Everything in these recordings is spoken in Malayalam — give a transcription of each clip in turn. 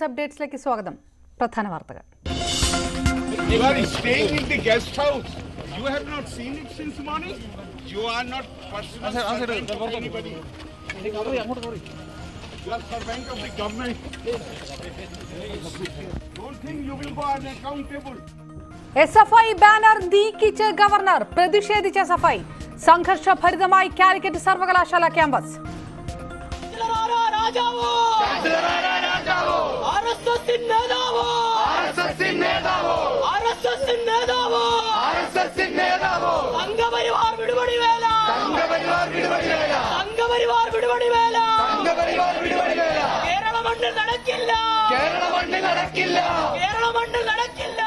ന്യൂസ് അപ്ഡേറ്റ്സിലേക്ക് സ്വാഗതം പ്രധാന വാർത്തകൾ You are staying in the guest house. You have not seen it since morning. You are not personal servant of anybody. You are servant of the government. Don't think you will go unaccountable. SFI F I banner നീക്കിച്ച് ഗവർണർ പ്രതിഷേധിച്ച എസ് എഫ് ഐ സംഘർഷഭരിതമായി കാലിക്കറ്റ് സർവകലാശാല ക്യാമ്പസ് രാജാവോ ആർഎസ്എസിൻ നേതാവോ? ആർഎസ്എസിൻ നേതാവോ? സംഘപരിവാർ വിടുപടി വേല. സംഘപരിവാർ വിടുപടി വേല. കേരള മണ്ണിൽ നടക്കില്ല കേരള മണ്ണിൽ നടക്കില്ല. കേരള മണ്ണിൽ നടക്കില്ല.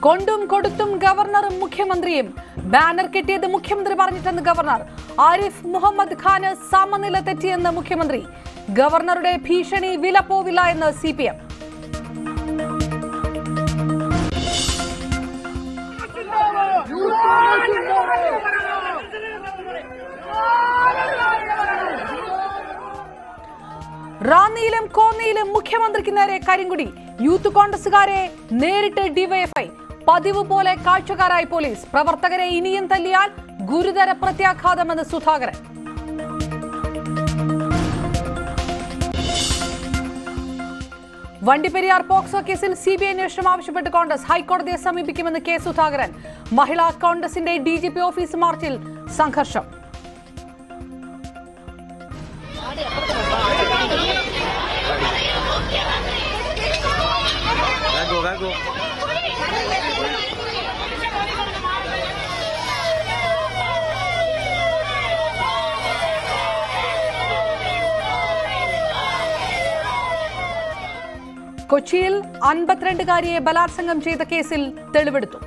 കൊണ്ടും കൊടുത്തും ഗവർണറും മുഖ്യമന്ത്രിയും ബാനർ കിട്ടിയത് മുഖ്യമന്ത്രി പറഞ്ഞിട്ടെന്ന് ഗവർണർ ആരിഫ് മുഹമ്മദ് ഖാന് സമനില തെറ്റിയെന്ന് മുഖ്യമന്ത്രി. ഗവർണറുടെ ഭീഷണി വില പോവില്ല എന്ന് സി പി എം റാന്നിയിലും കോന്നിയിലും മുഖ്യമന്ത്രിക്ക് നേരെ കരിങ്കുടി. യൂത്ത് കോൺഗ്രസുകാരെ നേരിട്ട് ഡിവൈഎഫ്ഐ പതിവ് പോലെ കാഴ്ചക്കാരായി പോലീസ് പ്രവർത്തകരെ ഇനിയും തല്ലിയാൽ ഗുരുതര പ്രത്യാഘാതമെന്ന് സുധാകരൻ. വണ്ടിപ്പെരിയാർ പോക്സോ കേസിൽ സി ബി ഐ അന്വേഷണം ആവശ്യപ്പെട്ട് കോൺഗ്രസ് ഹൈക്കോടതിയെ സമീപിക്കുമെന്ന് കെ സുധാകരൻ. മഹിളാ കോൺഗ്രസിന്റെ ഡി ജി പി ഓഫീസ് മാർച്ചിൽ സംഘർഷം. കൊച്ചിയിൽ അൻപത്തിരണ്ടുകാരിയെ ബലാത്സംഗം ചെയ്ത കേസിൽ തെളിവെടുത്തു.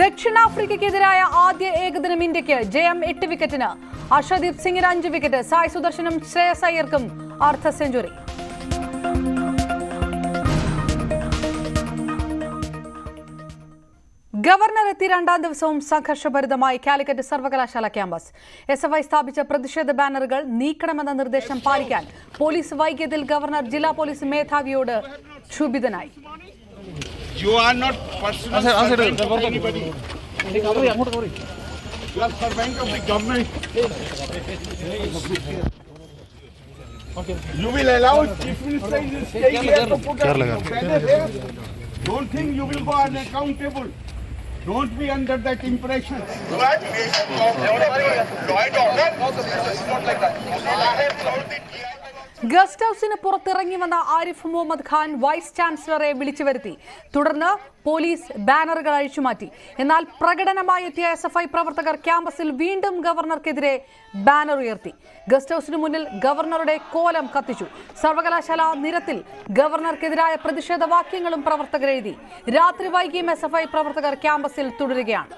ദക്ഷിണാഫ്രിക്കയ്ക്കെതിരായ ആദ്യ ഏകദിനം ഇന്ത്യയ്ക്ക് ജയം എട്ട് വിക്കറ്റിന് അർഷദീപ് സിംഗിന് അഞ്ച് വിക്കറ്റ് സായ് സുദർശനും ശ്രേയസ് അയ്യർക്കും അർദ്ധ സെഞ്ചുറി. ഗവർണർ എത്തി രണ്ടാം ദിവസവും സംഘർഷഭരിതമായി കാലിക്കറ്റ് സർവകലാശാല ക്യാമ്പസ്. എസ് എഫ് ഐ സ്ഥാപിച്ച പ്രതിഷേധ ബാനറുകൾ നീക്കണമെന്ന നിർദ്ദേശം പാലിക്കാൻ പോലീസ് വൈകിയതിൽ ഗവർണർ ജില്ലാ പോലീസ് മേധാവിയോട് ക്ഷുഭിതനായി. Don't think you will go unaccountable. Don't be under that impression. Congratulations of law It's not like that. I have found the guest ഹൌസിന് പുറത്തിറങ്ങി വന്ന ആരിഫ് മുഹമ്മദ് ഖാൻ വൈസ് ചാൻസലറെ വിളിച്ചു വരുത്തി. തുടർന്ന് പോലീസ് ബാനറുകൾ അഴിച്ചുമാറ്റി. എന്നാൽ പ്രകടനമായി എത്തിയ എസ് എഫ് ഐ പ്രവർത്തകർ ക്യാമ്പസിൽ വീണ്ടും ഗവർണർക്കെതിരെ ബാനർ ഉയർത്തി. ഗസ്റ്റ് ഹൌസിന് മുന്നിൽ ഗവർണറുടെ കോലം കത്തിച്ചു. സർവകലാശാല നിരത്തിൽ ഗവർണർക്കെതിരായ പ്രതിഷേധ വാക്യങ്ങളും പ്രവർത്തകർ എഴുതി. രാത്രി വൈകിയും എസ് എഫ് ഐ പ്രവർത്തകർ ക്യാമ്പസിൽ തുടരുകയാണ്.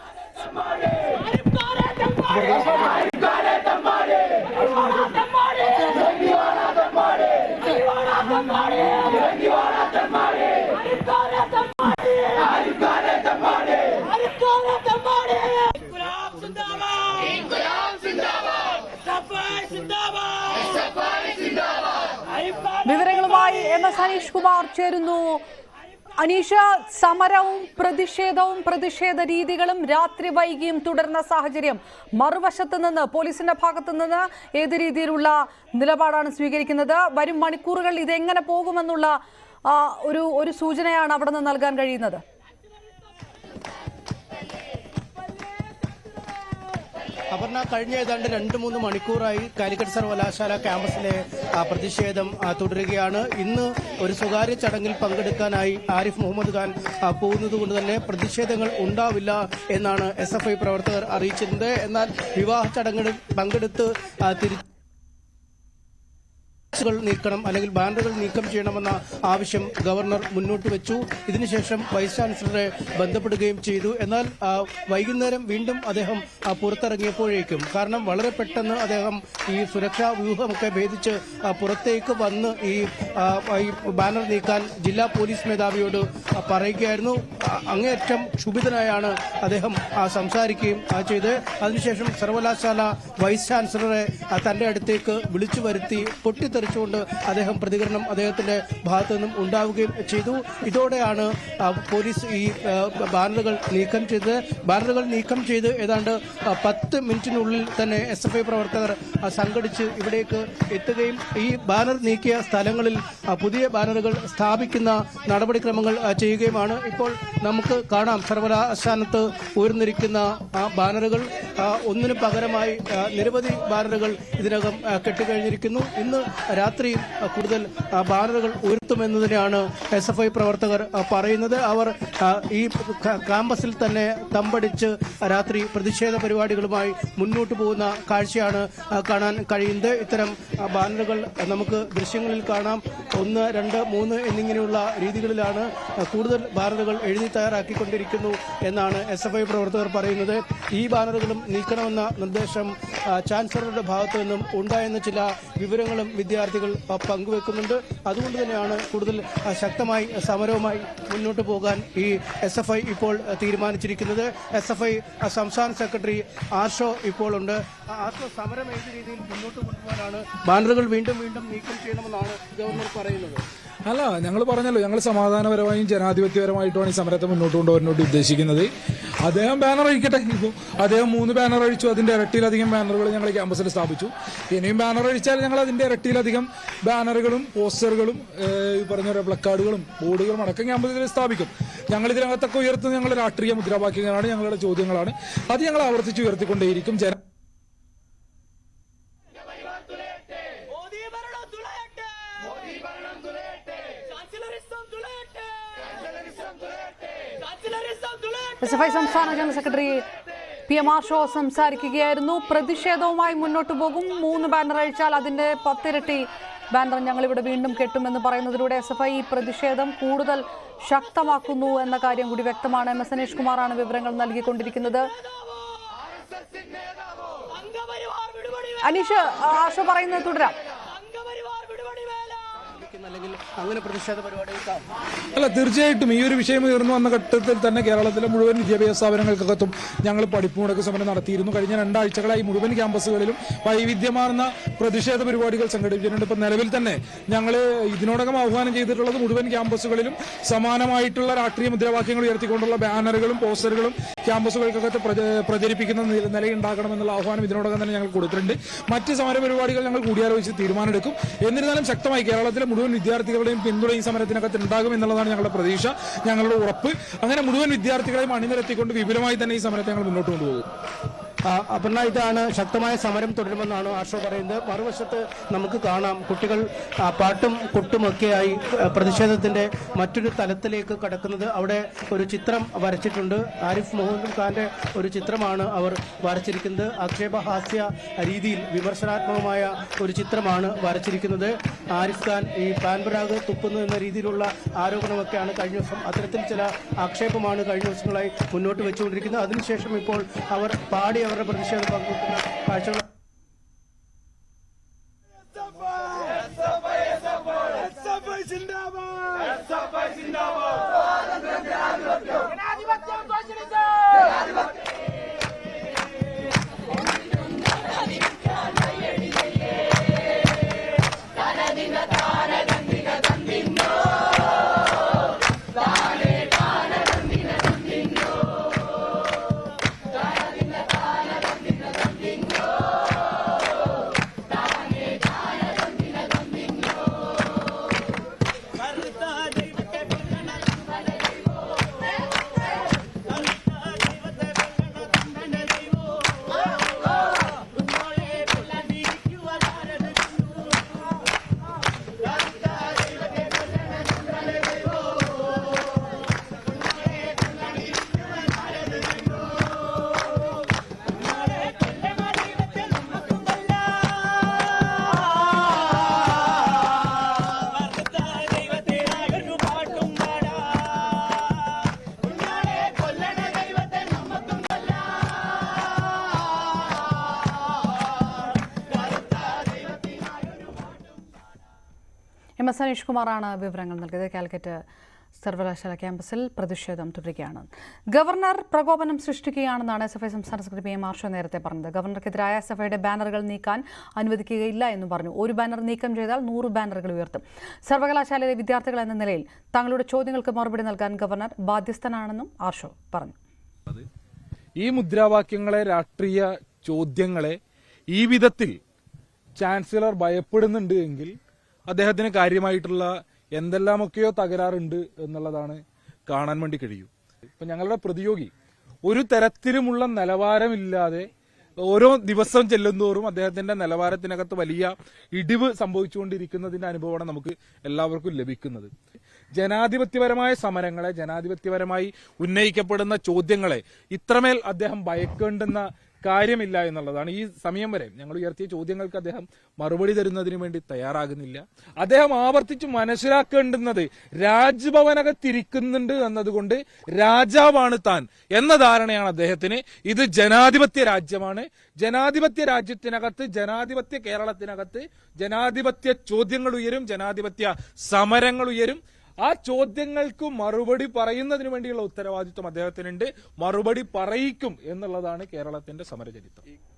വിവരങ്ങളുമായി എം എസ് കുമാർ ചേരുന്നു. അനീഷ സമരവും പ്രതിഷേധവും പ്രതിഷേധ രീതികളും രാത്രി വൈകിയും തുടർന്ന സാഹചര്യം മറുവശത്ത് നിന്ന് പോലീസിന്റെ ഭാഗത്തു നിന്ന് ഏത് രീതിയിലുള്ള നിലപാടാണ് സ്വീകരിക്കുന്നത്? വരും മണിക്കൂറുകൾ ഇതെങ്ങനെ പോകുമെന്നുള്ള ഒരു ഒരു സൂചനയാണ് അവിടെ നിന്ന് നൽകാൻ കഴിയുന്നത്. അപർണ കഴിഞ്ഞ ഏതാണ്ട് രണ്ട് മൂന്ന് മണിക്കൂറായി കാലിക്കറ്റ് സർവകലാശാല ക്യാമ്പസിലെ പ്രതിഷേധം തുടരുകയാണ്. ഇന്ന് ഒരു സ്വകാര്യ ചടങ്ങിൽ പങ്കെടുക്കാനായി ആരിഫ് മുഹമ്മദ് ഖാൻ പോകുന്നതുകൊണ്ട് പോകുന്നത് കൊണ്ട് തന്നെ പ്രതിഷേധങ്ങൾ ഉണ്ടാവില്ല എന്നാണ് എസ് പ്രവർത്തകർ അറിയിച്ചിരുന്നത് എന്നാൽ വിവാഹ ചടങ്ങിൽ പങ്കെടുത്ത് തിരിച്ചു നീക്കണം അല്ലെങ്കിൽ ബാനറുകൾ നീക്കം ചെയ്യണമെന്ന ആവശ്യം ഗവർണർ മുന്നോട്ട് വെച്ചു. ഇതിനുശേഷം വൈസ് ചാൻസലറെ ബന്ധപ്പെടുകയും ചെയ്തു. എന്നാൽ വൈകുന്നേരം വീണ്ടും അദ്ദേഹം പുറത്തിറങ്ങിയപ്പോഴേക്കും കാരണം വളരെ പെട്ടെന്ന് അദ്ദേഹം ഈ സുരക്ഷാ വ്യൂഹമൊക്കെ ഭേദിച്ച് പുറത്തേക്ക് വന്ന് ഈ ബാനർ നീക്കാൻ ജില്ലാ പോലീസ് മേധാവിയോട് പറയുകയായിരുന്നു. അങ്ങേയറ്റം ക്ഷുഭിതനായാണ് അദ്ദേഹം സംസാരിക്കുകയും ചെയ്ത് അതിനുശേഷം സർവകലാശാല വൈസ് ചാൻസലറെ തന്റെ അടുത്തേക്ക് വിളിച്ചു വരുത്തി പൊട്ടിത്തെറിച്ചുകൊണ്ട് അദ്ദേഹം പ്രതികരണം അദ്ദേഹത്തിന്റെ ഭാഗത്തു നിന്നും ഉണ്ടാവുകയും ചെയ്തു. ഇതോടെയാണ് പോലീസ് ഈ ബാനറുകൾ നീക്കം ചെയ്തത്. ബാനറുകൾ നീക്കം ചെയ്ത് ഏതാണ്ട് പത്ത് മിനിറ്റിനുള്ളിൽ തന്നെ എസ് എഫ് ഐ പ്രവർത്തകർ സംഘടിച്ച് ഇവിടേക്ക് എത്തുകയും ഈ ബാനർ നീക്കിയ സ്ഥലങ്ങളിൽ പുതിയ ബാനറുകൾ സ്ഥാപിക്കുന്ന നടപടിക്രമങ്ങൾ ചെയ്യുകയുമാണ്. ഇപ്പോൾ നമുക്ക് കാണാം സർവകലാശാലത്ത് ഉയർന്നിരിക്കുന്ന ബാനറുകൾ ഒന്നിനു പകരമായി നിരവധി ബാനറുകൾ ഇതിനകം കെട്ടിക്കഴിഞ്ഞിരിക്കുന്നു. ഇന്ന് രാത്രിയും ആ, കൂടുതൽ ബാനറുകൾ ഉയർത്തുമെന്നതിനാണ് എസ് എഫ് ഐ പ്രവർത്തകർ പറയുന്നത്. അവർ ഈ ക്യാമ്പസിൽ തന്നെ തമ്പടിച്ച് രാത്രി പ്രതിഷേധ പരിപാടികളുമായി മുന്നോട്ട് പോകുന്ന കാഴ്ചയാണ് കാണാൻ കഴിയുന്നത്. ഇത്തരം ബാനറുകൾ നമുക്ക് ദൃശ്യങ്ങളിൽ കാണാം. ഒന്ന് രണ്ട് മൂന്ന് എന്നിങ്ങനെയുള്ള രീതികളിലാണ് കൂടുതൽ ബാനറുകൾ എഴുതി തയ്യാറാക്കിക്കൊണ്ടിരിക്കുന്നു എന്നാണ് എസ് എഫ് ഐ പ്രവർത്തകർ പറയുന്നത്. ഈ ബാനറുകളും നീക്കണമെന്ന നിർദ്ദേശം ചാൻസലറുടെ ഭാഗത്തു നിന്നും ഉണ്ടായെന്ന ചില വിവരങ്ങളും വിദ്യാർത്ഥികൾ പങ്കുവെക്കുന്നുണ്ട്. അതുകൊണ്ട് തന്നെയാണ് കൂടുതൽ ശക്തമായി സമരവുമായി മുന്നോട്ട് പോകാൻ ഈ എസ് എഫ് ഐ ഇപ്പോൾ തീരുമാനിച്ചിരിക്കുന്നത്. എസ് എഫ് ഐ സംസ്ഥാന സെക്രട്ടറി ആർഷോ ഇപ്പോൾ ഉണ്ട് ആർഷോ സമരം ഏത് രീതിയിൽ മുന്നോട്ട് കൊണ്ടുപോകാനാണ്? ബാനറുകൾ വീണ്ടും വീണ്ടും നീക്കം ചെയ്യണമെന്നാണ് ഗവർണർ പറയുന്നത്. അല്ല ഞങ്ങൾ പറഞ്ഞല്ലോ ഞങ്ങൾ സമാധാനപരമായും ജനാധിപത്യപരമായിട്ടുമാണ് ഈ സമരത്തെ മുന്നോട്ട് കൊണ്ടുവരുന്നോട്ട് ഉദ്ദേശിക്കുന്നത്. അദ്ദേഹം ബാനർ അഴിക്കട്ടെ ഇപ്പോൾ അദ്ദേഹം മൂന്ന് ബാനർ അഴിച്ചു. അതിന്റെ ഇരട്ടിയിലധികം ബാനറുകൾ ഞങ്ങൾ ക്യാമ്പസിൽ സ്ഥാപിച്ചു. ഇനിയും ബാനർ അഴിച്ചാൽ ഞങ്ങൾ അതിന്റെ ഇരട്ടിയിലധികം ബാനറുകളും പോസ്റ്ററുകളും ഈ പറഞ്ഞ പോലെ പ്ലക്കാർഡുകളും ബോർഡുകളും അടക്കം ക്യാമ്പസിൽ സ്ഥാപിക്കും. ഞങ്ങൾ ഇതിനകത്തൊക്കെ ഉയർത്തുന്ന ഞങ്ങളുടെ രാഷ്ട്രീയ മുദ്രാവാക്യങ്ങളാണ് ഞങ്ങളുടെ ചോദ്യങ്ങളാണ്. അത് ഞങ്ങൾ ആവർത്തിച്ച് ഉയർത്തിക്കൊണ്ടേയിരിക്കും. ജന എസ് എഫ് സംസ്ഥാന general secretary P M Arsho സംസാരിക്കുകയായിരുന്നു. പ്രതിഷേധവുമായി മുന്നോട്ട് പോകും. മൂന്ന് ബാനർ അഴിച്ചാൽ അതിന്റെ പത്തിരട്ടി ബാനർ ഞങ്ങൾ ഇവിടെ വീണ്ടും കെട്ടുമെന്ന് പറയുന്നതിലൂടെ എസ് എഫ് ഐ പ്രതിഷേധം കൂടുതൽ ശക്തമാക്കുന്നു എന്ന കാര്യം കൂടി വ്യക്തമാണ്. എം എസ് സനീഷ് കുമാറാണ് വിവരങ്ങൾ നൽകിക്കൊണ്ടിരിക്കുന്നത്. അനീഷ് ആഷോ പറയുന്നത് തുടരാം. അല്ലെങ്കിൽ അങ്ങനെ അല്ല തീർച്ചയായിട്ടും ഈ ഒരു വിഷയം ഉയർന്നു വന്ന ഘട്ടത്തിൽ തന്നെ കേരളത്തിലെ മുഴുവൻ വിദ്യാഭ്യാസ സ്ഥാപനങ്ങൾക്കകത്തും ഞങ്ങൾ പഠിപ്പ് മുടക്ക് സമരം നടത്തിയിരുന്നു. കഴിഞ്ഞ രണ്ടാഴ്ചകളായി മുഴുവൻ ക്യാമ്പസുകളിലും വൈവിധ്യമാർന്ന പ്രതിഷേധ പരിപാടികൾ സംഘടിപ്പിച്ചിട്ടുണ്ട്. ഇപ്പം നിലവിൽ തന്നെ ഞങ്ങൾ ഇതിനോടകം ആഹ്വാനം ചെയ്തിട്ടുള്ളത് മുഴുവൻ ക്യാമ്പസുകളിലും സമാനമായിട്ടുള്ള രാഷ്ട്രീയ മുദ്രാവാക്യങ്ങൾ ഉയർത്തിക്കൊണ്ടുള്ള ബാനറുകളും പോസ്റ്ററുകളും ക്യാമ്പസുകൾക്കകത്ത് പ്രച- പ്രചരിപ്പിക്കുന്ന നില- നിലയുണ്ടാക്കണമെന്നുള്ള ആഹ്വാനം ഇതിനോടകം തന്നെ ഞങ്ങൾ കൊടുത്തിട്ടുണ്ട്. മറ്റ് സമര പരിപാടികൾ ഞങ്ങൾ കൂടിയാലോചിച്ച് തീരുമാനമെടുക്കും. എന്നിരുന്നാലും ശക്തമായി കേരളത്തിലെ മുഴുവൻ വിദ്യാർത്ഥികളുടെയും പിന്തുണ ഈ സമരത്തിനകത്ത് ഉണ്ടാകും എന്നുള്ളതാണ് ഞങ്ങളുടെ പ്രതീക്ഷ ഞങ്ങളുടെ ഉറപ്പ്. അങ്ങനെ മുഴുവൻ വിദ്യാർത്ഥികളെയും അണിനിരത്തിക്കൊണ്ട് വിപുലമായി തന്നെ ഈ സമരത്തെ ഞങ്ങൾ മുന്നോട്ട് കൊണ്ടുപോകും. അപർണ ഇതാണ് ശക്തമായ സമരം തുടരുമെന്നാണ് ആശോ പറയുന്നത്. മറുവശത്ത് നമുക്ക് കാണാം കുട്ടികൾ പാട്ടും കൊട്ടുമൊക്കെയായി പ്രതിഷേധത്തിന്റെ മറ്റൊരു തലത്തിലേക്ക് കടക്കുന്നത്. അവിടെ ഒരു ചിത്രം വരച്ചിട്ടുണ്ട്. ആരിഫ് മുഹമ്മദ് ഖാന്റെ ഒരു ചിത്രമാണ് അവർ വരച്ചിരിക്കുന്നത്. ആക്ഷേപഹാസ്യ രീതിയിൽ വിമർശനാത്മകമായ ഒരു ചിത്രമാണ് വരച്ചിരിക്കുന്നത്. ആരിഫ് ഖാൻ ഈ പാൻപരാഗ് തുപ്പുന്നു എന്ന രീതിയിലുള്ള ആരോപണമൊക്കെയാണ് കഴിഞ്ഞ ദിവസം അത്തരത്തിൽ ചില ആക്ഷേപമാണ് കഴിഞ്ഞ ദിവസങ്ങളായി മുന്നോട്ട് വെച്ചുകൊണ്ടിരിക്കുന്നത്. അതിനുശേഷം ഇപ്പോൾ അവർ പാടി അവരുടെ പ്രതിഷേധം പങ്കുവെക്കുന്ന കാഴ്ചകൾ ജനാധിപത്യം സനീഷ് കുമാറാണ് വിവരങ്ങൾ നൽകിയത്. കാലിക്കറ്റ് സർവകലാശാല ക്യാമ്പസിൽ പ്രതിഷേധം തുടരുകയാണ്. ഗവർണർ പ്രകോപനം സൃഷ്ടിക്കുകയാണെന്നാണ് എസ് എഫ് ഐ സംസ്ഥാന സെക്രട്ടറി പി എം ആർഷോ നേരത്തെ പറഞ്ഞത്. ഗവർണർക്കെതിരായ എസ് എഫ് ഐയുടെ ബാനറുകൾ നീക്കാൻ അനുവദിക്കുകയില്ല എന്നും പറഞ്ഞു. ഒരു ബാനർ നീക്കം ചെയ്താൽ നൂറ് ബാനറുകൾ ഉയർത്തും. സർവകലാശാലയിലെ വിദ്യാർത്ഥികൾ എന്ന നിലയിൽ തങ്ങളുടെ ചോദ്യങ്ങൾക്ക് മറുപടി നൽകാൻ ഗവർണർ ബാധ്യസ്ഥനാണെന്നും ആർഷോ പറഞ്ഞു. ഈ മുദ്രാവാക്യങ്ങളെ രാഷ്ട്രീയ ചോദ്യങ്ങളെ ഈ വിധത്തിൽ ചാൻസലർ ഭയപ്പെടുന്നുണ്ട് എങ്കിൽ അദ്ദേഹത്തിന് കാര്യമായിട്ടുള്ള എന്തെല്ലാമൊക്കെയോ തകരാറുണ്ട് എന്നുള്ളതാണ് കാണാൻ വേണ്ടി കഴിയൂ. ഇപ്പൊ ഞങ്ങളുടെ പ്രതിയോഗി ഒരു തരത്തിലുമുള്ള നിലവാരമില്ലാതെ ഓരോ ദിവസം ചെല്ലുന്തോറും അദ്ദേഹത്തിന്റെ നിലവാരത്തിനകത്ത് വലിയ ഇടിവ് സംഭവിച്ചുകൊണ്ടിരിക്കുന്നതിന്റെ അനുഭവമാണ് നമുക്ക് എല്ലാവർക്കും ലഭിക്കുന്നത്. ജനാധിപത്യപരമായ സമരങ്ങളെ ജനാധിപത്യപരമായി ഉന്നയിക്കപ്പെടുന്ന ചോദ്യങ്ങളെ ഇത്രമേൽ അദ്ദേഹം ഭയക്കേണ്ടുന്ന കാര്യമില്ല എന്നുള്ളതാണ് ഈ സമയം വരെ. ഞങ്ങൾ ഉയർത്തിയ ചോദ്യങ്ങൾക്ക് അദ്ദേഹം മറുപടി തരുന്നതിന് വേണ്ടി തയ്യാറാകുന്നില്ല. അദ്ദേഹം ആവർത്തിച്ച് മനസ്സിലാക്കേണ്ടുന്നത് രാജ്ഭവനകത്തിരിക്കുന്നുണ്ട് എന്നതുകൊണ്ട് രാജാവാണ് താൻ എന്ന ധാരണയാണ് അദ്ദേഹത്തിന്. ഇത് ജനാധിപത്യ രാജ്യമാണ്. ജനാധിപത്യ രാജ്യത്തിനകത്ത് ജനാധിപത്യ കേരളത്തിനകത്ത് ജനാധിപത്യ ചോദ്യങ്ങൾ ഉയരും ജനാധിപത്യ സമരങ്ങൾ ഉയരും. ആ ചോദ്യങ്ങൾക്ക് മറുപടി പറയുന്നതിന് വേണ്ടിയുള്ള ഉത്തരവാദിത്വം അദ്ദേഹത്തിനുണ്ട്. മറുപടി പറയിക്കും എന്നുള്ളതാണ് കേരളത്തിന്റെ സമരചരിത്രം.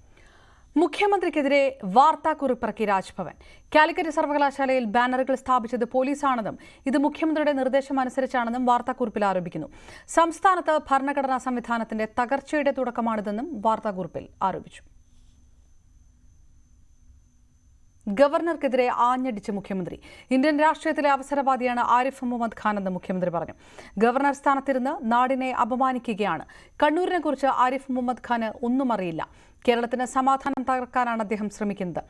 മുഖ്യമന്ത്രിക്കെതിരെ വാർത്താക്കുറിപ്പിറക്കി രാജ്ഭവൻ. കാലിക്കറ്റ് സർവകലാശാലയിൽ ബാനറുകൾ സ്ഥാപിച്ചത് പോലീസാണെന്നും ഇത് മുഖ്യമന്ത്രിയുടെ നിർദ്ദേശം അനുസരിച്ചാണെന്നും വാർത്താക്കുറിപ്പിൽ ആരോപിക്കുന്നു. സംസ്ഥാനത്ത് ഭരണഘടനാ സംവിധാനത്തിന്റെ തകർച്ചയുടെ തുടക്കമാണിതെന്നും വാർത്താക്കുറിപ്പിൽ ആരോപിച്ചു. ഗവർണർക്കെതിരെ ആഞ്ഞടിച്ച് മുഖ്യമന്ത്രി. ഇന്ത്യൻ രാഷ്ട്രീയത്തിലെ അവസരവാദിയാണ് ആരിഫ് മുഹമ്മദ് ഖാൻ എന്ന് മുഖ്യമന്ത്രി പറഞ്ഞു. ഗവർണർ സ്ഥാനത്തിരുന്ന് നാടിനെ അപമാനിക്കുകയാണ്. കണ്ണൂരിനെ കുറിച്ച് ആരിഫ് മുഹമ്മദ് ഖാന് ഒന്നും അറിയില്ല. കേരളത്തിന് സമാധാനം തകർക്കാനാണ് അദ്ദേഹം ശ്രമിക്കുന്നത്.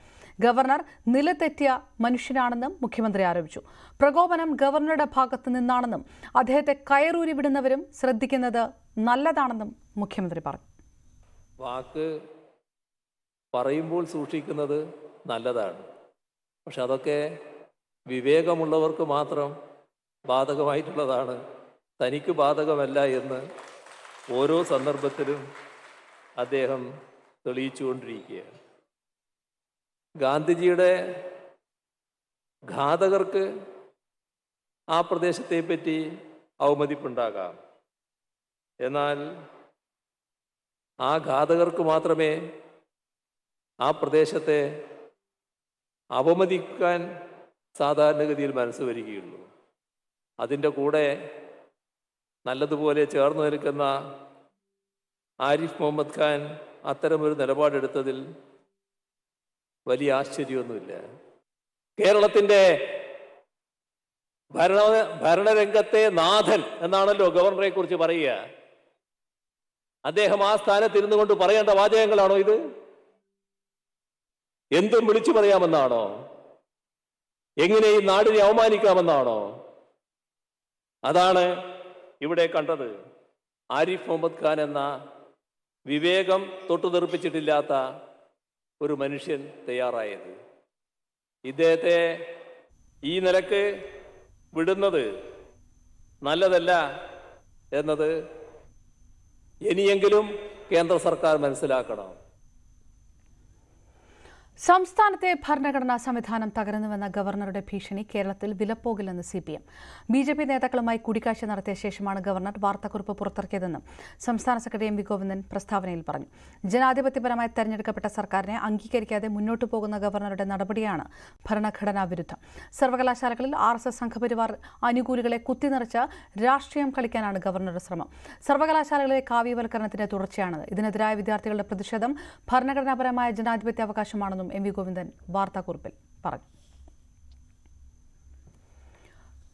ഗവർണർ നിലതെറ്റിയ മനുഷ്യനാണെന്നും മുഖ്യമന്ത്രി ആരോപിച്ചു. പ്രകോപനം ഗവർണറുടെ ഭാഗത്തു നിന്നാണെന്നും അദ്ദേഹത്തെ കയറൂരി വിടുന്നവരും ശ്രദ്ധിക്കുന്നത് നല്ലതാണെന്നും മുഖ്യമന്ത്രി പറഞ്ഞു. വാക്ക് പറയുമ്പോൾ സൂക്ഷിക്കുന്നത് നല്ലതാണ്. പക്ഷെ അതൊക്കെ വിവേകമുള്ളവർക്ക് മാത്രം ബാധകമായിട്ടുള്ളതാണ്. തനിക്ക് ബാധകമല്ല എന്ന് ഓരോ സന്ദർഭത്തിലും അദ്ദേഹം തെളിയിച്ചുകൊണ്ടിരിക്കുകയാണ്. ഗാന്ധിജിയുടെ ഘാതകർക്ക് ആ പ്രദേശത്തെ പറ്റി അവമതിപ്പുണ്ടാകാം. എന്നാൽ ആ ഘാതകർക്ക് മാത്രമേ ആ പ്രദേശത്തെ അപമതിക്കാൻ സാധാരണഗതിയിൽ മനസ്സ് വരികയുള്ളൂ. അതിന്റെ കൂടെ നല്ലതുപോലെ ചേർന്ന് നിൽക്കുന്ന ആരിഫ് മുഹമ്മദ് ഖാൻ അത്തരമൊരു നിലപാടെടുത്തതിൽ വലിയ ആശ്ചര്യമൊന്നുമില്ല. കേരളത്തിന്റെ ഭരണ ഭരണരംഗത്തെ നാഥൻ എന്നാണല്ലോ ഗവർണറെ കുറിച്ച് പറയുക. അദ്ദേഹം ആ സ്ഥാനത്ത് ഇരുന്നു കൊണ്ട് പറയേണ്ട വാചകങ്ങളാണോ ഇത്? എന്തും വിളിച്ചു പറയാമെന്നാണോ? എങ്ങനെ ഈ നാടിനെ അവമാനിക്കാമെന്നാണോ? അതാണ് ഇവിടെ കണ്ടത് ആരിഫ് മുഹമ്മദ് ഖാൻ എന്ന വിവേകം തൊട്ടു തെറിപ്പിച്ചിട്ടില്ലാത്ത ഒരു മനുഷ്യൻ തയ്യാറായത്. ഇദ്ദേഹത്തെ ഈ നിലയ്ക്ക് വിടുന്നത് നല്ലതല്ല എന്നത് ഇനിയെങ്കിലും കേന്ദ്ര സർക്കാർ മനസ്സിലാക്കണം. സംസ്ഥാനത്തെ ഭരണഘടനാ സംവിധാനം തകരുന്നുവെന്ന ഗവർണറുടെ ഭീഷണി കേരളത്തിൽ വിലപ്പോകില്ലെന്ന് C P M B J P നേതാക്കളുമായി കൂടിക്കാഴ്ച നടത്തിയ ശേഷമാണ് ഗവർണർ വാർത്താക്കുറിപ്പ് പുറത്തിറക്കിയതെന്നും സംസ്ഥാന സെക്രട്ടറി എം വി ഗോവിന്ദൻ പ്രസ്താവനയിൽ പറഞ്ഞു. ജനാധിപത്യപരമായി തെരഞ്ഞെടുക്കപ്പെട്ട സർക്കാരിനെ അംഗീകരിക്കാതെ മുന്നോട്ടു പോകുന്ന ഗവർണറുടെ നടപടിയാണ് ഭരണഘടനാ വിരുദ്ധം. സർവകലാശാലകളിൽ ആർ എസ് എസ് സംഘപരിവാർ അനുകൂലികളെ കുത്തിനിറച്ച് രാഷ്ട്രീയം കളിക്കാനാണ് ഗവർണറുടെ ശ്രമം. സർവകലാശാലകളിലെ കാവ്യവൽക്കരണത്തിന്റെ തുടർച്ചയാണത് ഇതിനെതിരായ വിദ്യാർത്ഥികളുടെ പ്രതിഷേധം ഭരണഘടനാപരമായ ജനാധിപത്യ അവകാശമാണെന്നും എം വി ഗോവിന്ദൻ വാർത്താക്കുറിപ്പിൽ പറഞ്ഞു.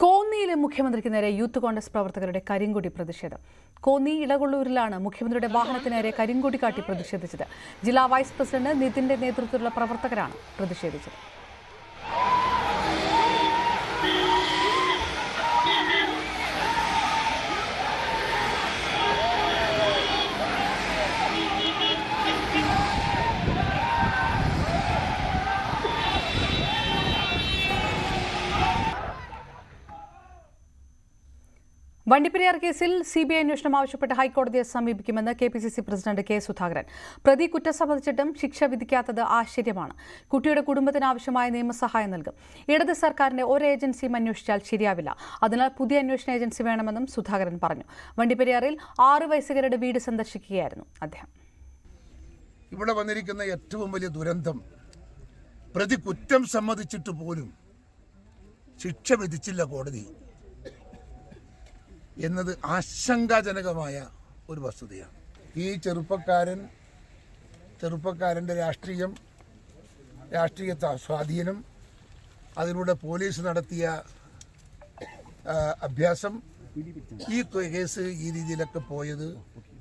കോന്നിയിലെ മുഖ്യമന്ത്രിക്ക് നേരെ യൂത്ത് കോൺഗ്രസ് പ്രവർത്തകരുടെ കരിങ്കൊടി പ്രതിഷേധം. കോന്നി ഇളകൊള്ളൂരിലാണ് മുഖ്യമന്ത്രിയുടെ വാഹനത്തിന് നേരെ കരിങ്കൊടി കാട്ടി പ്രതിഷേധിച്ചത്. ജില്ലാ വൈസ് പ്രസിഡന്റ് നിതിന്റെ നേതൃത്വത്തിലുള്ള പ്രവർത്തകരാണ് പ്രതിഷേധിച്ചത്. വണ്ടിപ്പെരിയാർ കേസിൽ സി ബി ഐ അന്വേഷണം ആവശ്യപ്പെട്ട് ഹൈക്കോടതിയെ സമീപിക്കുമെന്ന് K P C C president K Sudhakaran. പ്രതി കുറ്റം സമ്മതിച്ചിട്ടും ശിക്ഷ വിധിക്കാത്തത് ആശ്ചര്യമാണ്. കുട്ടിയുടെ കുടുംബത്തിന് ആവശ്യമായ നിയമസഹായം നൽകും. ഇടത് സർക്കാരിന്റെ ഒരു ഏജൻസിയും അന്വേഷിച്ചാൽ ശരിയാവില്ല. അതിനാൽ പുതിയ അന്വേഷണ ഏജൻസി വേണമെന്നും സുധാകരൻ പറഞ്ഞു. വണ്ടിപ്പെരിയാറിൽ ആറ് വയസ്സുകാരുടെ വീട് സന്ദർശിക്കുകയായിരുന്നു അദ്ദേഹം. ഇവിടെ വന്നിരിക്കുന്ന ഏറ്റവും വലിയ ദുരന്തം പ്രതി കുറ്റം സമ്മതിച്ചിട്ട് പോലും ശിക്ഷ വിധിച്ചില്ല കോടതി. എന്നത് ആശങ്കാജനകമായ ഒരു വസ്തുതയാണ്. ഈ ചെറുപ്പക്കാരൻ ചെറുപ്പക്കാരന്റെ രാഷ്ട്രീയം രാഷ്ട്രീയ സ്വാധീനം അതിലൂടെ പോലീസ് നടത്തിയ അഭ്യാസം ഈ കേസ് ഈ രീതിയിലൊക്കെ പോയത്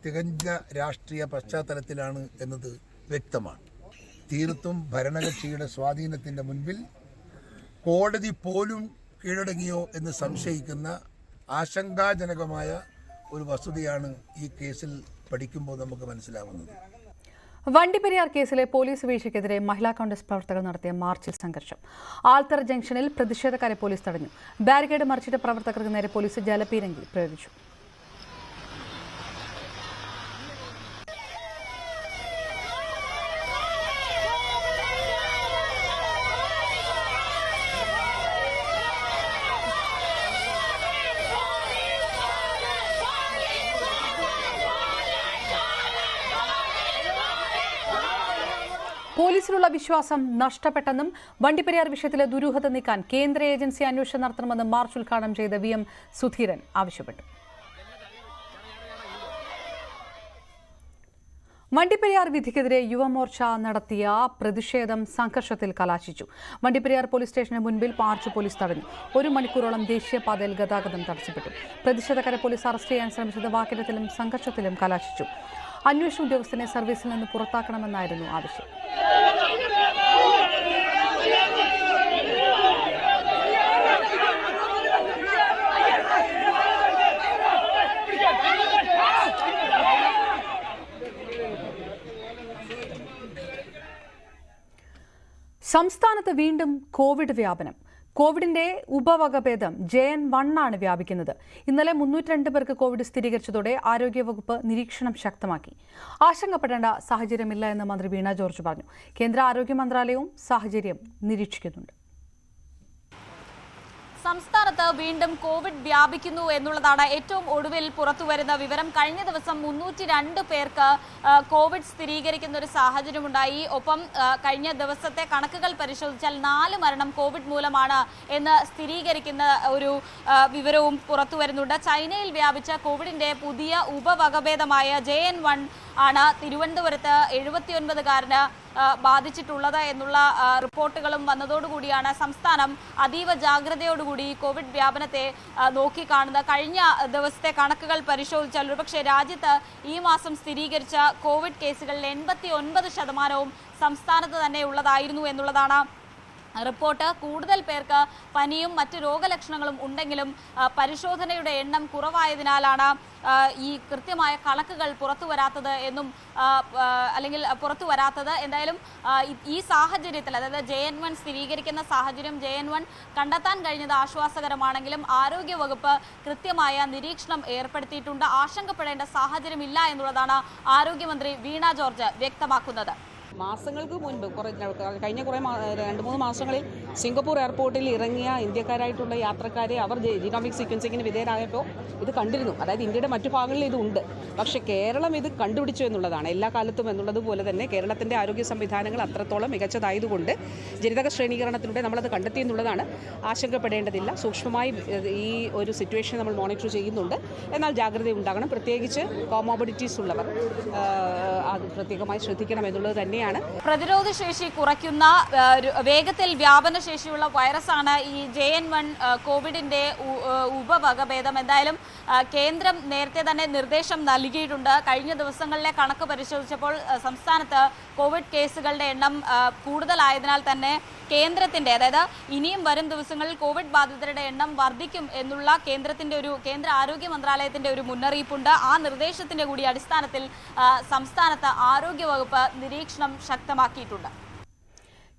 തികഞ്ഞ രാഷ്ട്രീയ പശ്ചാത്തലത്തിലാണ് എന്നത് വ്യക്തമാണ്. തീർത്തും ഭരണകക്ഷിയുടെ സ്വാധീനത്തിന്റെ മുൻപിൽ കോടതി പോലും കീഴടങ്ങിയോ എന്ന് സംശയിക്കുന്ന ആശങ്കാജനകമായ ഒരു വസ്തുതയാണ് ഈ കേസിൽ പഠിക്കുമ്പോൾ നമുക്ക് മനസ്സിലാവുന്നത്. വണ്ടിപ്പെരിയാർ കേസിലെ പോലീസ് വീഴ്ചയ്ക്കെതിരെ മഹിളാ കോൺഗ്രസ് പ്രവർത്തകർ നടത്തിയ മാർച്ചിൽ സംഘർഷം. ആൽത്തറ ജംഗ്ഷനിൽ പ്രതിഷേധക്കാരെ പോലീസ് തടഞ്ഞു. ബാരിക്കേഡ് മറിച്ചിട്ട പ്രവർത്തകർക്ക് നേരെ പോലീസ് ജലപീരങ്കി പ്രയോഗിച്ചു. പോലീസിലുള്ള വിശ്വാസം നഷ്ടപ്പെട്ടെന്നും വണ്ടിപ്പെരിയാർ വിഷയത്തിലെ ദുരൂഹത നീക്കാൻ കേന്ദ്ര ഏജൻസി അന്വേഷണം നടത്തണമെന്നും മാർച്ച് ഉദ്ഘാടനം ചെയ്ത വി എം സുധീരൻ ആവശ്യപ്പെട്ടു. വണ്ടിപ്പെരിയാർ വിധിക്കെതിരെ യുവമോർച്ച നടത്തിയ പ്രതിഷേധം സംഘർഷത്തിൽ കലാശിച്ചു. വണ്ടിപ്പെരിയാർ പോലീസ് സ്റ്റേഷന് മുൻപിൽ മാർച്ച് പോലീസ് തടഞ്ഞു. ഒരു മണിക്കൂറോളം ദേശീയപാതയിൽ ഗതാഗതം തടസ്സപ്പെട്ടു. പ്രതിഷേധക്കാരെ പോലീസ് അറസ്റ്റ് ചെയ്യാൻ ശ്രമിച്ചത് വാക്കേറ്റത്തിലും സംഘർഷത്തിലും കലാശിച്ചു. അന്വേഷണ ഉദ്യോഗസ്ഥനെ സർവീസിൽ നിന്ന് പുറത്താക്കണമെന്നായിരുന്നു ആവശ്യം. സംസ്ഥാനത്ത് വീണ്ടും കോവിഡ് വ്യാപനം. കോവിഡിന്റെ ഉപവകഭേദം ജെ എൻ വൺ ആണ് വ്യാപിക്കുന്നത്. ഇന്നലെ മുന്നൂറ്റി രണ്ട് പേർക്ക് കോവിഡ് സ്ഥിരീകരിച്ചതോടെ ആരോഗ്യവകുപ്പ് നിരീക്ഷണം ശക്തമാക്കി. ആശങ്കപ്പെടേണ്ട സാഹചര്യമില്ല എന്ന് മന്ത്രി വീണ ജോർജ് പറഞ്ഞു. കേന്ദ്ര ആരോഗ്യ മന്ത്രാലയവും സാഹചര്യം നിരീക്ഷിക്കുന്നുണ്ട്. സംസ്ഥാനത്ത് വീണ്ടും കോവിഡ് വ്യാപിക്കുന്നു എന്നുള്ളതാണ് ഏറ്റവും ഒടുവിൽ പുറത്തുവരുന്ന വിവരം. കഴിഞ്ഞ ദിവസം മുന്നൂറ്റി രണ്ട് പേർക്ക് കോവിഡ് സ്ഥിരീകരിക്കുന്ന ഒരു സാഹചര്യമുണ്ടായി. ഒപ്പം കഴിഞ്ഞ ദിവസത്തെ കണക്കുകൾ പരിശോധിച്ചാൽ നാല് മരണം കോവിഡ് മൂലമാണ് എന്ന് സ്ഥിരീകരിക്കുന്ന ഒരു വിവരവും പുറത്തു വരുന്നുണ്ട് ചൈനയിൽ വ്യാപിച്ച കോവിഡിന്റെ പുതിയ ഉപവകഭേദമായ ജെ എൻ വൺ ആണ് തിരുവനന്തപുരത്ത് എഴുപത്തിയൊൻപതുകാരന് ബാധിച്ചിട്ടുള്ളത് എന്നുള്ള റിപ്പോർട്ടുകളും വന്നതോടുകൂടിയാണ് സംസ്ഥാനം അതീവ ജാഗ്രതയോടുകൂടി കോവിഡ് വ്യാപനത്തെ നോക്കിക്കാണുന്നത്. കഴിഞ്ഞ ദിവസത്തെ കണക്കുകൾ പരിശോധിച്ചാൽ ഒരുപക്ഷെ രാജ്യത്ത് ഈ മാസം സ്ഥിരീകരിച്ച കോവിഡ് കേസുകളിൽ എൺപത്തി ശതമാനവും സംസ്ഥാനത്ത് തന്നെ ഉള്ളതായിരുന്നു എന്നുള്ളതാണ് റിപ്പോർട്ട്. കൂടുതൽ പേർക്ക് പനിയും മറ്റ് രോഗലക്ഷണങ്ങളും ഉണ്ടെങ്കിലും പരിശോധനയുടെ എണ്ണം കുറവായതിനാലാണ് ഈ കൃത്യമായ കണക്കുകൾ പുറത്തു വരാത്തത് എന്നും അല്ലെങ്കിൽ പുറത്തു വരാത്തത് എന്തായാലും ഈ സാഹചര്യത്തിൽ അതായത് ജെ എൻ വൺ സ്ഥിരീകരിക്കുന്ന സാഹചര്യം ജെ എൻ വൺ കണ്ടെത്താൻ കഴിഞ്ഞത് ആശ്വാസകരമാണെങ്കിലും ആരോഗ്യവകുപ്പ് കൃത്യമായ നിരീക്ഷണം ഏർപ്പെടുത്തിയിട്ടുണ്ട്. ആശങ്കപ്പെടേണ്ട സാഹചര്യമില്ല എന്നുള്ളതാണ് ആരോഗ്യമന്ത്രി വീണ ജോർജ് വ്യക്തമാക്കുന്നത്. മാസങ്ങൾക്ക് മുൻപ് കുറേ കഴിഞ്ഞ കുറേ രണ്ട് മൂന്ന് മാസങ്ങളിൽ സിംഗപ്പൂർ എയർപോർട്ടിൽ ഇറങ്ങിയ ഇന്ത്യക്കാരായിട്ടുള്ള യാത്രക്കാരെ അവർ ജീനോമിക് സീക്വൻസിങ്ങിന് വിധേയരായപ്പോൾ ഇത് കണ്ടിരുന്നു. അതായത് ഇന്ത്യയുടെ മറ്റു ഭാഗങ്ങളിൽ ഇതുണ്ട് പക്ഷേ കേരളം ഇത് കണ്ടുപിടിച്ചു എന്നുള്ളതാണ്. എല്ലാ കാലത്തും എന്നുള്ളതുപോലെ തന്നെ കേരളത്തിന്റെ ആരോഗ്യ സംവിധാനങ്ങൾ അത്രത്തോളം മികച്ചതായതുകൊണ്ട് ജനിതക ശ്രേണീകരണത്തിലൂടെ നമ്മളത് കണ്ടെത്തി എന്നുള്ളതാണ്. ആശങ്കപ്പെടേണ്ടതില്ല. സൂക്ഷ്മമായി ഈ ഒരു സിറ്റുവേഷൻ നമ്മൾ മോണിറ്റർ ചെയ്യുന്നുണ്ട്. എന്നാൽ ജാഗ്രത ഉണ്ടാകണം. പ്രത്യേകിച്ച് കോമോബിഡിറ്റീസ് ഉള്ളവർ അത് പ്രത്യേകമായി ശ്രദ്ധിക്കണം എന്നുള്ളത് തന്നെയാണ്. പ്രതിരോധ ശേഷി കുറയ്ക്കുന്ന വേഗത്തിൽ വ്യാപന ശേഷിയുള്ള വൈറസാണ് ഈ ജെ എൻ വൺ കോവിഡിന്റെ ഉപവകഭേദം. എന്തായാലും കേന്ദ്രം നേരത്തെ തന്നെ നിർദ്ദേശം നൽകിയിട്ടുണ്ട്. കഴിഞ്ഞ ദിവസങ്ങളിലെ കണക്ക് പരിശോധിച്ചപ്പോൾ സംസ്ഥാനത്ത് കോവിഡ് കേസുകളുടെ എണ്ണം കൂടുതലായതിനാൽ തന്നെ കേന്ദ്രത്തിന്റെ അതായത് ഇനിയും വരും ദിവസങ്ങളിൽ കോവിഡ് ബാധിതരുടെ എണ്ണം വർദ്ധിക്കും എന്നുള്ള കേന്ദ്രത്തിന്റെ ഒരു കേന്ദ്ര ആരോഗ്യ മന്ത്രാലയത്തിന്റെ ഒരു മുന്നറിയിപ്പുണ്ട്. ആ നിർദ്ദേശത്തിന്റെ കൂടി അടിസ്ഥാനത്തിൽ സംസ്ഥാനത്ത് ആരോഗ്യവകുപ്പ് നിരീക്ഷണം ശക്തമാക്കിയിട്ടുണ്ട്.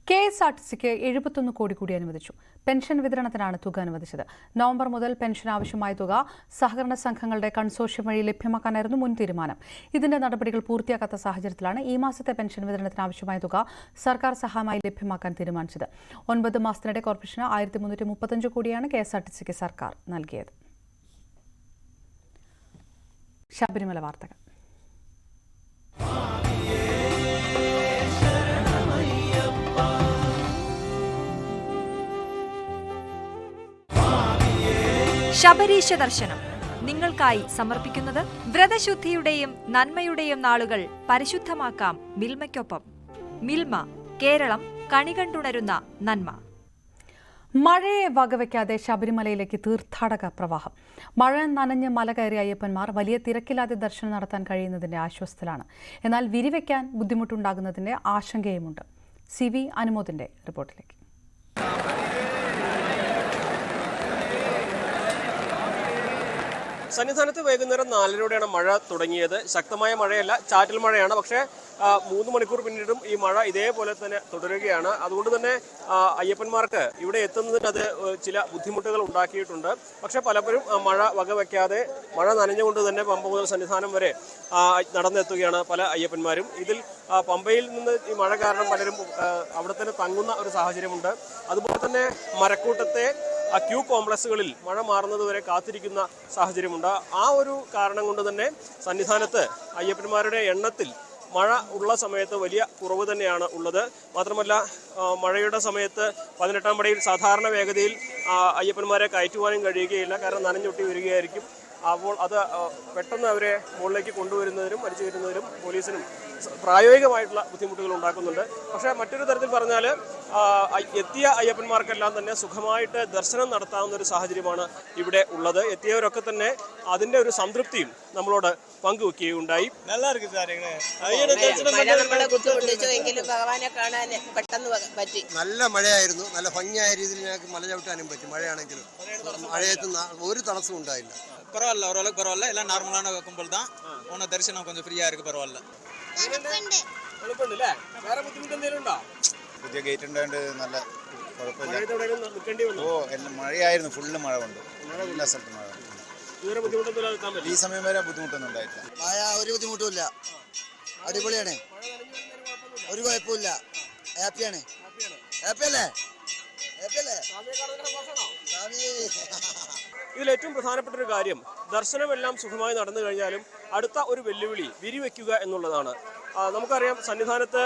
കെ എസ് ആർ ടി സിക്ക് എഴുപത്തൊന്ന് കോടി കൂടി അനുവദിച്ചു. പെൻഷൻ വിതരണത്തിനാണ് തുക അനുവദിച്ചത്. നവംബർ മുതൽ പെൻഷൻ ആവശ്യമായ തുക സഹകരണ സംഘങ്ങളുടെ കൺസോഷ്യം വഴി ലഭ്യമാക്കാനായിരുന്നു മുൻ തീരുമാനം. ഇതിന്റെ നടപടികൾ പൂർത്തിയാക്കാത്ത സാഹചര്യത്തിലാണ് ഈ മാസത്തെ പെൻഷൻ വിതരണത്തിന് ആവശ്യമായ തുക സർക്കാർ സഹായമായി ലഭ്യമാക്കാൻ തീരുമാനിച്ചത്. ഒൻപത് മാസത്തിനിടെ കോർപ്പറേഷന് ആയിരത്തി മുന്നൂറ്റി മുപ്പത്തഞ്ച് കോടിയാണ് കെ എസ് ആർ ടി സിക്ക് സർക്കാർ നൽകിയത്. ശബരിമല വാർത്തകൾ. ശബരീശ ദർശനം. നിങ്ങൾക്കായി സമർപ്പിക്കുന്നത് വ്രതശുദ്ധിയുടെയും നന്മയുടെയും നാളുകൾ പരിശുദ്ധമാക്കാം മിൽമയ്ക്കൊപ്പം. മിൽമ കേരളം കണികണ്ടുണരുന്ന നന്മ. മഴയെ വകവയ്ക്കാതെ ശബരിമലയിലേക്ക് തീർത്ഥാടക പ്രവാഹം. മഴ നനഞ്ഞ് മല കയറിയ അയ്യപ്പന്മാർ വലിയ തിരക്കില്ലാതെ ദർശനം നടത്താൻ കഴിയുന്നതിന്റെ ആശ്വാസത്തിലാണ്. എന്നാൽ വിരിവയ്ക്കാൻ ബുദ്ധിമുട്ടുണ്ടാകുന്നതിന്റെ ആശങ്കയുമുണ്ട്. സി വി അനുമോദിന്റെ റിപ്പോർട്ടിലേക്ക്. സന്നിധാനത്ത് വൈകുന്നേരം നാലരയോടെയാണ് മഴ തുടങ്ങിയത്. ശക്തമായ മഴയല്ല ചാറ്റൽ മഴയാണ്. പക്ഷേ മൂന്ന് മണിക്കൂർ പിന്നീടും ഈ മഴ ഇതേപോലെ തന്നെ തുടരുകയാണ്. അതുകൊണ്ട് തന്നെ അയ്യപ്പന്മാർക്ക് ഇവിടെ എത്തുന്നതിന് അത് ചില ബുദ്ധിമുട്ടുകൾ ഉണ്ടാക്കിയിട്ടുണ്ട്. പക്ഷെ പലപ്പോഴും മഴ വകവയ്ക്കാതെ മഴ നനഞ്ഞുകൊണ്ട് തന്നെ പമ്പ മുതൽ സന്നിധാനം വരെ നടന്നെത്തുകയാണ് പല അയ്യപ്പന്മാരും. ഇതിൽ പമ്പയിൽ നിന്ന് ഈ മഴ കാരണം പലരും അവിടെ തന്നെ തങ്ങുന്ന ഒരു സാഹചര്യമുണ്ട്. അതുപോലെ തന്നെ മരക്കൂട്ടത്തെ ആ ക്യൂ കോംപ്ലക്സുകളിൽ മഴ മാറുന്നതുവരെ കാത്തിരിക്കുന്ന സാഹചര്യമുണ്ട്. ആ ഒരു കാരണം കൊണ്ട് തന്നെ സന്നിധാനത്ത് അയ്യപ്പന്മാരുടെ എണ്ണത്തിൽ മഴ ഉള്ള സമയത്ത് വലിയ കുറവ് തന്നെയാണ് ഉള്ളത്. മാത്രമല്ല മഴയുടെ സമയത്ത് പതിനെട്ടാം പടിയിൽ സാധാരണ വേഗതയിൽ അയ്യപ്പന്മാരെ കയറ്റുവാനും കഴിയുകയില്ല. കാരണം നനഞ്ഞൊട്ടി വരികയായിരിക്കും. അപ്പോൾ അത് പെട്ടെന്ന് അവരെ മുകളിലേക്ക് കൊണ്ടുവരുന്നതിനും വലിച്ചു വരുന്നതിനും പോലീസിനും പ്രായോഗികമായിട്ടുള്ള ബുദ്ധിമുട്ടുകൾ ഉണ്ടാക്കുന്നുണ്ട്. പക്ഷേ മറ്റൊരു തരത്തിൽ പറഞ്ഞാൽ എത്തിയ അയ്യപ്പന്മാർക്കെല്ലാം തന്നെ സുഖമായിട്ട് ദർശനം നടത്താവുന്ന ഒരു സാഹചര്യമാണ് ഇവിടെ ഉള്ളത്. എത്തിയവരൊക്കെ തന്നെ അതിന്റെ ഒരു സംതൃപ്തിയും നമ്മളോട് പങ്കുവെക്കുകയുണ്ടായി. നല്ല മഴയായിരുന്നു. നല്ല ഭംഗിയായ രീതിയിൽ ഞങ്ങൾക്ക് മല ചവിട്ടാനും പറ്റി മഴയാണെങ്കിലും. മഴയത്ത് ഒരു തടസ്സവും ഉണ്ടായില്ല. பரவாயில்ல ஓரளவுக்கு பரவாயில்ல எல்லாம் நார்மலான கும்பல் தான் உன தரிசனம் கொஞ்சம் ஃப்ரீயா இருக்கு பரவாயில்ல എളുപ്പമുണ്ടല്ലേ വേറെ ബുദ്ധിമുട്ട് എന്തെങ്കിലും ഉണ്ടോ പുതിയ ഗേറ്റ് ഉണ്ടായത് നല്ല കുഴപ്പമില്ല മഴയത്ത് എവിടെയെങ്കിലും നിൽക്കേണ്ടി വന്നു ഓ എല്ലാം മഴയായിരുന്നു ഫുള്ള് മഴ കൊണ്ട് എല്ലാ സ്ഥലത്തും മഴ ഇതുവരെ ബുദ്ധിമുട്ടൊന്നും നിൽക്കാൻ പറ്റും ഈ സമയം വരെ ബുദ്ധിമുട്ടൊന്നും ഉണ്ടായിട്ടില്ല മഴ ഒരു ബുദ്ധിമുട്ടുമില്ല അടിപൊളിയാണ് ഒരു കുഴപ്പമില്ല ഹാപ്പിയാണ് ഹാപ്പി അല്ലേ ഹാപ്പി അല്ലേ സ്വാമി ഇതിൽ ഏറ്റവും പ്രധാനപ്പെട്ട ഒരു കാര്യം ദർശനമെല്ലാം സുഖമായി നടന്നു കഴിഞ്ഞാലും അടുത്ത ഒരു വെല്ലുവിളി വിരിവെക്കുക എന്നുള്ളതാണ്. നമുക്കറിയാം സന്നിധാനത്ത്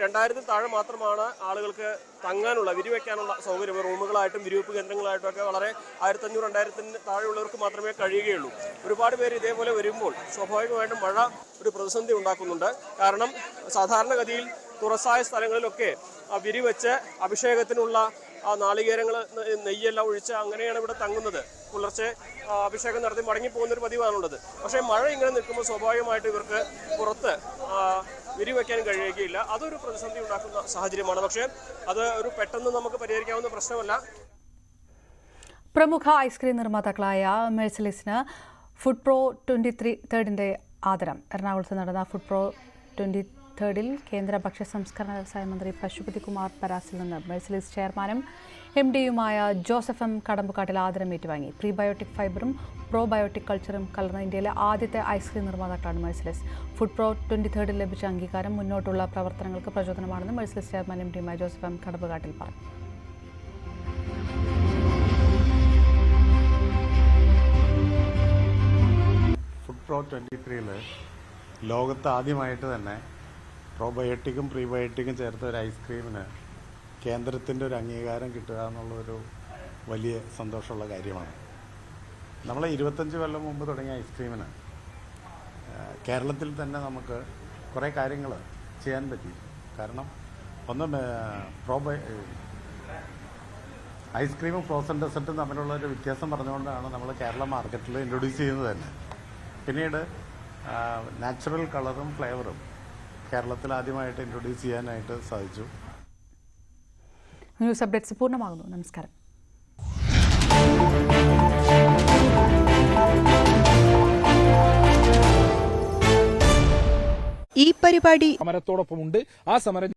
രണ്ടായിരത്തിൽ താഴെ മാത്രമാണ് ആളുകൾക്ക് തങ്ങാനുള്ള വിരിവെക്കാനുള്ള സൗകര്യം. റൂമുകളായിട്ടും വിരിവെപ്പ് കേന്ദ്രങ്ങളായിട്ടും ഒക്കെ വളരെ ആയിരത്തഞ്ഞൂറ് രണ്ടായിരത്തിന് താഴെയുള്ളവർക്ക് മാത്രമേ കഴിയുകയുള്ളൂ. ഒരുപാട് പേര് ഇതേപോലെ വരുമ്പോൾ സ്വാഭാവികമായിട്ടും മഴ ഒരു പ്രതിസന്ധി ഉണ്ടാക്കുന്നുണ്ട്. കാരണം സാധാരണഗതിയിൽ തുറസായ സ്ഥലങ്ങളിലൊക്കെ വിരിവെച്ച് അഭിഷേകത്തിനുള്ള ആ നാളികേരങ്ങൾ നെയ്യെല്ലാം ഒഴിച്ച് അങ്ങനെയാണ് ഇവിടെ തങ്ങുന്നത്. പുലർച്ചെ അഭിഷേകം നടത്തി മടങ്ങി പോകുന്നൊരു പതിവാണുള്ളത്. പക്ഷേ മഴ ഇങ്ങനെ നിൽക്കുമ്പോൾ സ്വാഭാവികമായിട്ട് ഇവർക്ക് പുറത്ത് വിരിവെക്കാൻ കഴിയുകയില്ല. അതൊരു പ്രതിസന്ധി ഉണ്ടാക്കുന്ന സാഹചര്യമാണ്. പക്ഷേ അത് ഒരു പെട്ടെന്ന് നമുക്ക് പരിഹരിക്കാവുന്ന പ്രശ്നമല്ല. പ്രമുഖ ഐസ്ക്രീം നിർമ്മാതാക്കളായ മെഴ്സലിസിന് ഫുഡ് പ്രോ ട്വന്റി ത്രീ തേർഡിന്റെ ആദരം. എറണാകുളത്ത് നടന്ന ഫുഡ് പ്രോ ട്വന്റി തേർഡിൽ കേന്ദ്ര ഭക്ഷ്യ സംസ്കരണ വ്യവസായ മന്ത്രി പശുപതി കുമാർ പരാസിൽ നിന്ന് മെഴ്സലീസ് ചെയർമാനും എം ഡിയുമായ ജോസഫ് എം കടമ്പുകാട്ടിൽ ആദരം ഏറ്റുവാങ്ങി. പ്രീബയോട്ടിക് ഫൈബറും പ്രോബയോട്ടിക് കൾച്ചറും കലർന്ന ഇന്ത്യയിലെ ആദ്യത്തെ ഐസ്ക്രീം നിർമ്മാതാക്കളാണ് മെഴ്സലീസ്. ഫുഡ് പ്രോ ട്വന്റി തേർഡിൽ ലഭിച്ച അംഗീകാരം മുന്നോട്ടുള്ള പ്രവർത്തനങ്ങൾക്ക് പ്രചോദനമാണെന്ന് മെഴ്സലീസ് ചെയർമാൻ എം ഡിയുമായ ജോസഫ് എം കടമ്പുകാട്ടിൽ പറഞ്ഞു. ഫുഡ് പ്രോ ട്വന്റി ത്രീയിൽ ലോകത്ത് ആദ്യമായിട്ട് തന്നെ പ്രോബയോട്ടിക്കും പ്രീബയോട്ടിക്കും ചേർത്ത ഒരു ഐസ്ക്രീമിന് കേന്ദ്രത്തിന്റെ ഒരു അംഗീകാരം കിട്ടുക എന്നുള്ളൊരു വലിയ സന്തോഷമുള്ള കാര്യമാണ്. നമ്മൾ ഇരുപത്തഞ്ച് കൊല്ലം മുമ്പ് തുടങ്ങിയ ഐസ്ക്രീമിന് കേരളത്തിൽ തന്നെ നമുക്ക് കുറേ കാര്യങ്ങൾ ചെയ്യാൻ പറ്റി. കാരണം ഒന്ന് പ്രോബയ ഐസ്ക്രീമും ഫ്രോസൺ ഡെസർട്ടും തമ്മിലുള്ള ഒരു വ്യത്യാസം പറഞ്ഞുകൊണ്ടാണ് നമ്മൾ കേരള മാർക്കറ്റിൽ ഇൻട്രൊഡ്യൂസ് ചെയ്യുന്നത് തന്നെ. പിന്നീട് നാച്ചുറൽ കളറും ഫ്ലേവറും കേരളത്തിൽ ആദ്യമായിട്ട് ഇൻട്രൊഡ്യൂസ് ചെയ്യാനായിട്ട് സാധിച്ചു. ന്യൂസ് അപ്ഡേറ്റ്സ് പൂർണമാകുന്നു. നമസ്കാരം. ഈ പരിപാടി സമരത്തോടൊപ്പമുണ്ട്. ആ സമരം